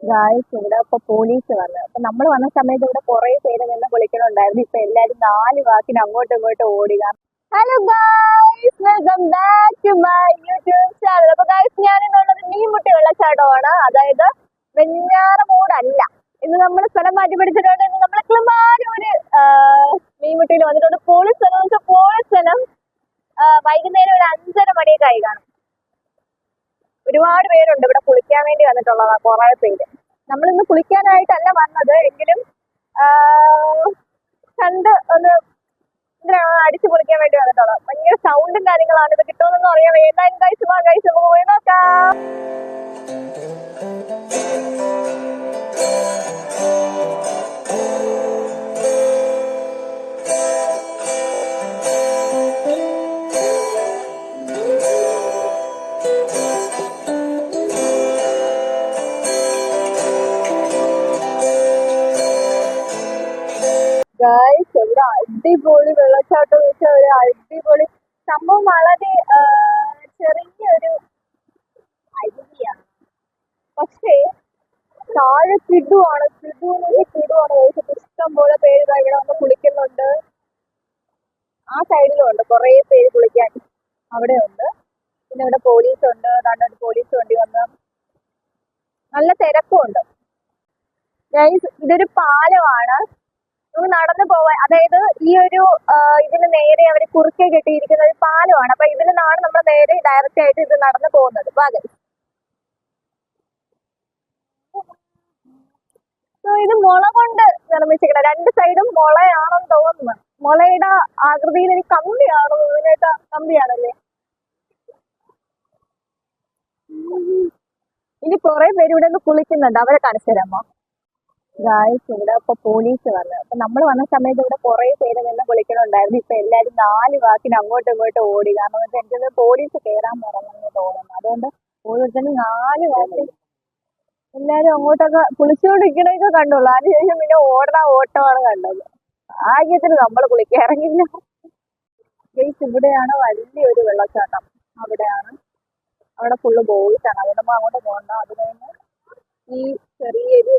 Guys ഇവിടെ ഇപ്പൊ police വന്നു. അപ്പൊ നമ്മൾ വന്ന സമയത്ത് ഇവിടെ കുറെ പേര് നിന്ന് വിളിക്കണുണ്ടായിരുന്നു. ഇപ്പൊ എല്ലാരും നാല് വാക്കിന് അങ്ങോട്ടും ഇങ്ങോട്ടും ഓടുക hello guys welcome back to my YouTube channel അപ്പൊ ഗായ്സ് ഞാൻ ഇന്നുള്ളത് മീൻമുട്ടി വെള്ളച്ചാട്ടമാണ് അതായത് വെഞ്ഞാറമൂടല്ല ഇന്ന് നമ്മൾ സ്ഥലം മാറ്റി പിടിച്ചിട്ടുണ്ട്. ഇന്ന് നമ്മൾ ക്ലിമാരൂര് മീൻമുട്ടിയിൽ വന്നിട്ടുണ്ട്. പോളി സ്ഥലം എന്ന് വെച്ചാൽ പോളി സ്ഥലം. ആ, വൈകുന്നേരം ഒരു അഞ്ചര മണിയൊക്കെ ആയി കാണും. ഒരുപാട് പേരുണ്ട് ഇവിടെ കുളിക്കാൻ വേണ്ടി വന്നിട്ടുള്ളതാ കുറെ പേര്. നമ്മളിന്ന് കുളിക്കാനായിട്ടല്ല വന്നത് എങ്കിലും കണ്ട് ഒന്ന് അടിച്ചു പൊളിക്കാൻ വേണ്ടി വന്നിട്ടുള്ളത്. ഭയങ്കര സൗണ്ടും കാര്യങ്ങളാണ്. ഇത് കിട്ടുമെന്നൊന്നും അറിയാം ഏതായാലും കഴിച്ചു വാ കഴിച്ചു പോയി നോക്കാം. ഒരു അടിപൊളി വെള്ളച്ചാട്ടം വെച്ചാൽ ഒരു അടിപൊളി സംഭവം വളരെ ചെറിയൊരു അരുവിയാണ് പക്ഷേ താഴെ കിടുവാണ് കിടു എന്ന് വെച്ചാൽ കിടുവാണ് ഇഷ്ടം പോലെ പേര് ഇവിടെ വന്ന് കുളിക്കുന്നുണ്ട്. ആ സൈഡിലും ഉണ്ട്. കുറേ പേര് കുളിക്കാൻ അവിടെ ഉണ്ട്. പിന്നെ ഇവിടെ പോലീസ് ഉണ്ട്. ദാണ്ട ഒരു പോലീസ് വണ്ടി വന്ന്. നല്ല തിരക്കും ഉണ്ട് ഇതൊരു പാലമാണ്. നടന്നു പോവാൻ അതായത് ഈ ഒരു ഇതിന് നേരെ അവർ കുറുക്കെ കെട്ടിയിരിക്കുന്ന ഒരു പാലമാണ്. അപ്പൊ ഇതിൽ നിന്നാണ് നമ്മൾ നേരെ ഡയറക്റ്റ് ആയിട്ട് ഇത് നടന്നു പോകുന്നത്. guys. ഇത് മുള കൊണ്ട് നിർമ്മിച്ചിരിക്കണം. രണ്ട് സൈഡും മുളയാണെന്ന് തോന്നുന്നു. മുളയുടെ ആകൃതിയിൽ ഒരു കമ്പിയാണോ? ഇതിനായിട്ട് കമ്പിയാണല്ലേ? ഇനി കുറെ പേര് ഇവിടെ നിന്ന് കുളിക്കുന്നുണ്ട്. അവരെ കാണിച്ചു തരാമോ? ഗായ്സ് ഇവിടെ ഇപ്പൊ പോലീസ് വന്നു. അപ്പൊ നമ്മൾ വന്ന സമയത്ത് ഇവിടെ കുറെ പേര് നിന്ന് വിളിക്കണുണ്ടായിരുന്നു. ഇപ്പൊ എല്ലാരും നാല് വാക്കിന് അങ്ങോട്ടും ഇങ്ങോട്ടും ഓടി. കാരണം എനിക്കത് പോലീസ് കയറാൻ പറഞ്ഞെന്ന് തോന്നുന്നു അതുകൊണ്ട് ഓരോരുത്തരും നാല് വാക്കിൽ എല്ലാരും അങ്ങോട്ടൊക്കെ കുളിച്ചുകൊണ്ടിരിക്കണൊക്കെ കണ്ടുള്ളൂ. അതിനുശേഷം പിന്നെ ഓടണ ഓട്ടമാണ് കണ്ടത്. ആകെത്തിന് നമ്മൾ കുളിക്കാൻ ഇറങ്ങില്ല ഗൈസ് ഇവിടെയാണ് വലിയൊരു വെള്ളച്ചാട്ടം. അവിടെയാണ്. അവിടെ ഫുള്ള് ബോയ്സ് ആണ്. അതുകൊണ്ട് അങ്ങോട്ട് പോകണ്ട അതിനു ഈ ചെറിയൊരു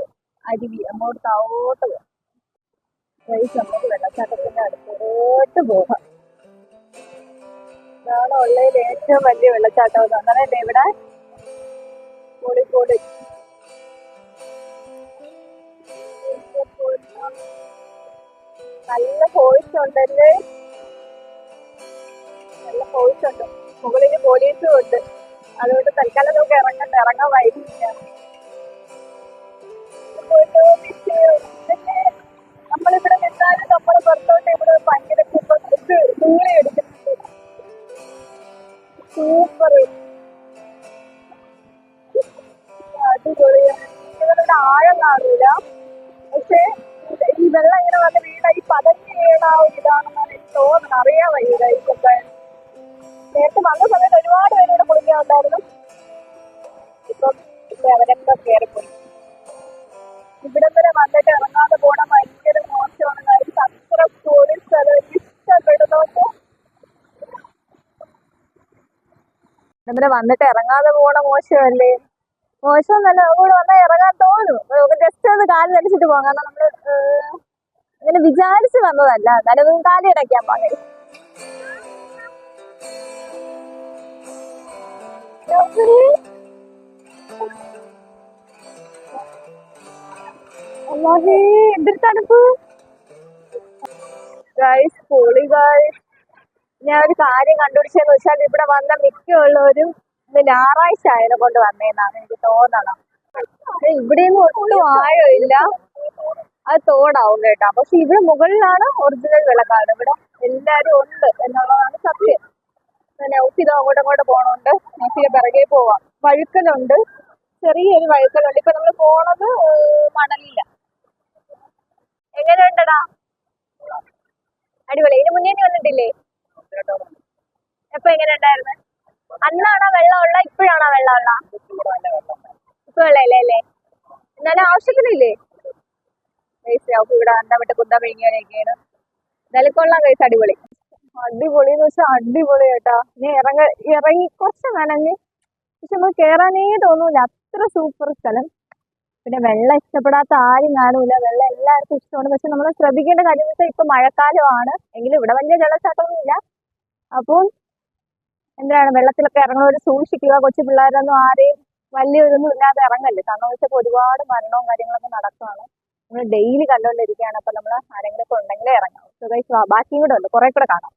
അരുവി അങ്ങോട്ട് താഴോട്ട് പോകാം നമുക്ക് വെള്ളച്ചാട്ടത്തിന്റെ അടുത്തോട്ട് പോകാം. ഇതാണ് ഉള്ളതിൽ ഏറ്റവും വലിയ വെള്ളച്ചാട്ടം എന്ന് പറഞ്ഞാൽ ഇവിടെ കോഴിക്കോട്. നല്ല ഫോഴ്സ് ഉണ്ടല്ലേ? നല്ല ഫോഴ്സ് ഉണ്ട്. മുകളിൽ പോലീസും ഉണ്ട്. അതുകൊണ്ട് തൽക്കാലം നമുക്ക് ഇറങ്ങണ്ട ഇറങ്ങാൻ വൈകില്ല. നമ്മൾ ഇവിടെ തൂളി സൂപ്പർ കാണില്ല പക്ഷേ ഈ ഒരുപാട് പേരോട് കുളിക്കാൻ ഉണ്ടായിരുന്നു. ഇപ്പം അവരൊക്കെ കയറിപ്പോയി. ഇവിടം വന്നിട്ട് ഇറങ്ങാതെ പോകണ മോശമല്ലേ? മോശം എന്നല്ല കൂടെ വന്നാൽ ഇറങ്ങാൻ തോന്നും. നമുക്ക് ജസ്റ്റ് ഒന്ന് കാൽ നനച്ചിട്ട് പോകാം. കാരണം നമ്മൾ ഇങ്ങനെ വിചാരിച്ച് വന്നതല്ല. എന്നാലും കാലി അടയ്ക്കാൻ പാടില്ല എന്തൊരു തണുപ്പ്. ഗായ്സ് പോളി ഗൈസ് ഞാൻ ഒരു കാര്യം കണ്ടുപിടിച്ചെന്ന് വെച്ചാൽ ഇവിടെ വന്ന മിക്കുള്ളവരും ഇന്ന് ഞായറാഴ്ച ആയത് കൊണ്ട് വന്നേന്നാണ് എനിക്ക് തോന്നണം. ഇവിടെ ഒന്നും ഒട്ടും ആഴമില്ല. അത് തോടാവും കേട്ടോ. പക്ഷെ ഇവിടെ മുകളിലാണ് ഒറിജിനൽ വിളക്കാണ്. ഇവിടെ എല്ലാരും ഉണ്ട് എന്നുള്ളതാണ് സത്യം. നൗഫിത അങ്ങോട്ടും അങ്ങോട്ട് പോണുണ്ട്. നൗഫിത പിറകെ പോവാം. വഴുക്കലുണ്ട്. ചെറിയൊരു വഴുക്കലുണ്ട്. ഇപ്പൊ നമ്മൾ പോണത് മണലില്ല എങ്ങനെയുണ്ടടാ? അടിപൊളി. ഇതിന് മുന്നേ നീ വന്നിട്ടില്ലേ? എപ്പൊ എങ്ങനെ ഉണ്ടായിരുന്നു? അന്നാണോ വെള്ളം ഉള്ള? ഇപ്പോഴാണോ വെള്ളം ഉള്ള? ഇപ്പൊ വെള്ളമില്ല അല്ലേ എന്നാലും ആവശ്യത്തിനില്ലേ? അവർക്ക് ഇവിടെ അന്താ വിട്ട് കുന്താ പിഴിഞ്ഞാനൊക്കെയാണ് എന്നാലും കൊള്ളാം കഴിച്ച് അടിപൊളി. അടിപൊളി എന്ന് വെച്ചാൽ അടിപൊളി കേട്ടാ. നീ ഇറങ്ങ ഇറങ്ങി കുറച്ച് നനഞ്ഞ് പക്ഷെ നമ്മൾ കേറാനേ തോന്നൂല അത്ര സൂപ്പർ സ്ഥലം. പിന്നെ വെള്ളം ഇഷ്ടപ്പെടാത്ത ആരും കാണൂല. വെള്ളം എല്ലാവർക്കും ഇഷ്ടമാണ്. പക്ഷെ നമ്മൾ ശ്രദ്ധിക്കേണ്ട കാര്യം എന്ന് വെച്ചാൽ ഇപ്പൊ മഴക്കാലമാണ്. എങ്കിലും ഇവിടെ വലിയ ജലച്ചാട്ടമൊന്നുമില്ല അപ്പോൾ എന്താണ് വെള്ളത്തിലൊക്കെ ഇറങ്ങുന്നവർ സൂക്ഷിക്കുക. കൊച്ചു പിള്ളേരൊന്നും ആരെയും വലിയ ഇതൊന്നും ഇല്ലാതെ ഇറങ്ങല്ലേ? കാരണം വെച്ചപ്പോ ഒരുപാട് മരണവും കാര്യങ്ങളൊക്കെ നടക്കുകയാണ് നമ്മൾ ഡെയിലി കണ്ടുകൊണ്ടിരിക്കുകയാണ് അപ്പൊ നമ്മൾ ആരെങ്കിലും ഒക്കെ ഉണ്ടെങ്കിലേ ഇറങ്ങാം ബാക്കിയും കൂടെ ഉണ്ട്. കുറെ കൂടെ കാണാം.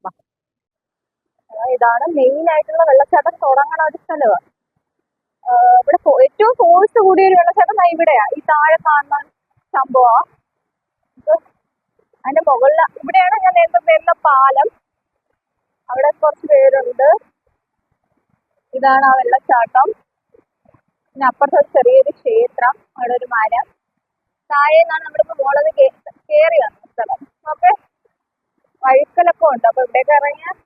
ഇതാണ് മെയിൻ ആയിട്ടുള്ള വെള്ളച്ചാട്ടം തുടങ്ങണ ഒരു സ്ഥലമാണ് ഇവിടെ ഏറ്റവും ഫോഴ്സ് കൂടിയ ഒരു വെള്ളച്ചാട്ടം ഇവിടെയാ. ഈ താഴെ കാണുന്ന സംഭവം. അതിന്റെ മുകളിൽ ഇവിടെയാണ് ഞാൻ നേരത്തെ കുറച്ച് പേരുണ്ട്. ഇതാണ് ആ വെള്ളച്ചാട്ടം. പിന്നെ അപ്പുറത്ത് ചെറിയൊരു ക്ഷേത്രം അവിടെ ഒരു മരം. താഴെ നിന്നാണ് ഇപ്പൊ മോളത് കയറി വന്ന സ്ഥലം. ഓക്കെ വഴുക്കലൊക്കെ ഉണ്ട്. അപ്പൊ ഇവിടേക്ക് ഇറങ്ങിയാൽ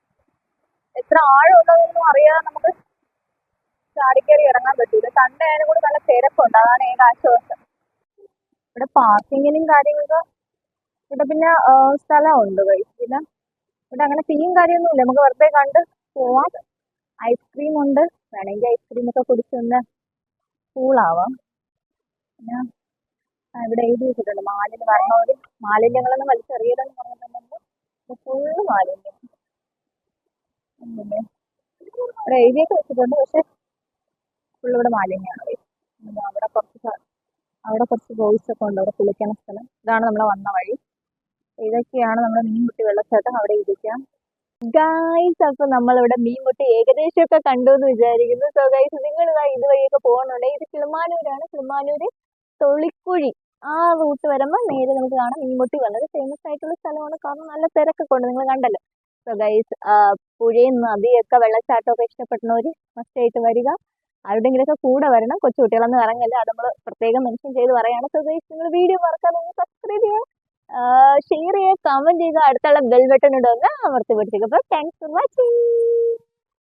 എത്ര ആഴമുള്ളതൊന്നും അറിയാതെ നമുക്ക് ചാടിക്കയറി ഇറങ്ങാൻ പറ്റൂല. ആയാലും കൂടി നല്ല തിരക്കുണ്ട് അതാണ് ഏക ആശ്വാസം. ഇവിടെ പാർക്കിങ്ങിനും കാര്യങ്ങൾക്ക് ഇവിടെ പിന്നെ സ്ഥലമുണ്ട്. പിന്നെ ഇവിടെ അങ്ങനെ ഫീയും കാര്യമൊന്നുമില്ല. നമുക്ക് വെറുതെ കണ്ട് പോവാം. ഐസ്ക്രീം ഉണ്ട്. വേണമെങ്കിൽ ഐസ്ക്രീം ഒക്കെ കുടിച്ചൊന്ന് കൂളാവാം പിന്നെ ഇവിടെ എഴുതി വെച്ചിട്ടുണ്ട്. മാലിന്യം വരണവര് മാലിന്യങ്ങളൊന്നും വലിച്ചെറിയലെന്ന് പറഞ്ഞിട്ടുണ്ടെങ്കിൽ ഫുള്ള് മാലിന്യം? ഇവിടെ എഴുതിയൊക്കെ വെച്ചിട്ടുണ്ട്. പക്ഷെ ഫുള്ള് ഇവിടെ മാലിന്യമാണ്. അവിടെ കുറച്ച് അവിടെ കുറച്ച് ബോയ്സ് ഒക്കെ ഉണ്ട്. അവിടെ കുളിക്കുന്ന സ്ഥലം. ഇതാണ് നമ്മൾ വന്ന വഴി. ഇതൊക്കെയാണ് നമ്മുടെ മീൻമുട്ടി വെള്ളച്ചാട്ടം. അവിടെ ഇരിക്കാം. ഗായ്സ് അപ്പൊ നമ്മളിവിടെ മീൻമുട്ടി ഏകദേശം ഒക്കെ കണ്ടു എന്ന് വിചാരിക്കുന്നു. സോ ഗൈസ് നിങ്ങൾ ഇതാ ഇതുവഴിയൊക്കെ പോകുന്നുണ്ടെങ്കിൽ ഇത് കിളിമാനൂരാണ്. കിളിമാനൂര് തൊളിക്കുഴി. ആ റൂട്ട് വരുമ്പോൾ നേരെ നമുക്ക് കാണാം മീൻമുട്ടി വന്നത്. ഫേമസ് ആയിട്ടുള്ള സ്ഥലമാണ്. കാരണം നല്ല തിരക്കൊക്കെ ഉണ്ട്. നിങ്ങൾ കണ്ടല്ലോ. സോ ഗൈസ് പുഴയും നദിയൊക്കെ വെള്ളച്ചാട്ടമൊക്കെ ഇഷ്ടപ്പെടുന്നവര് മസ്റ്റ് ആയിട്ട് വരിക. ആരുടെങ്കിലൊക്കെ കൂടെ വരണം. കൊച്ചു കുട്ടികളൊന്നും ഇറങ്ങല്ല. അത് നമ്മൾ പ്രത്യേകം മെൻഷൻ ചെയ്ത് പറയാണ്. സോ ഗൈസ് നിങ്ങൾ വീഡിയോ മറക്കാതെ സബ്സ്ക്രൈബ് ചെയ്യുക ഷെയർ ചെയ്യുക കമന്റ് ചെയ്യുക അടുത്തുള്ള ബെൽ ബട്ടൺ ഉണ്ടോ എന്ന് അമർത്തി പിടിച്ചേക്കും അപ്പോൾ താങ്ക്സ് ഫോർ വാച്ചിങ്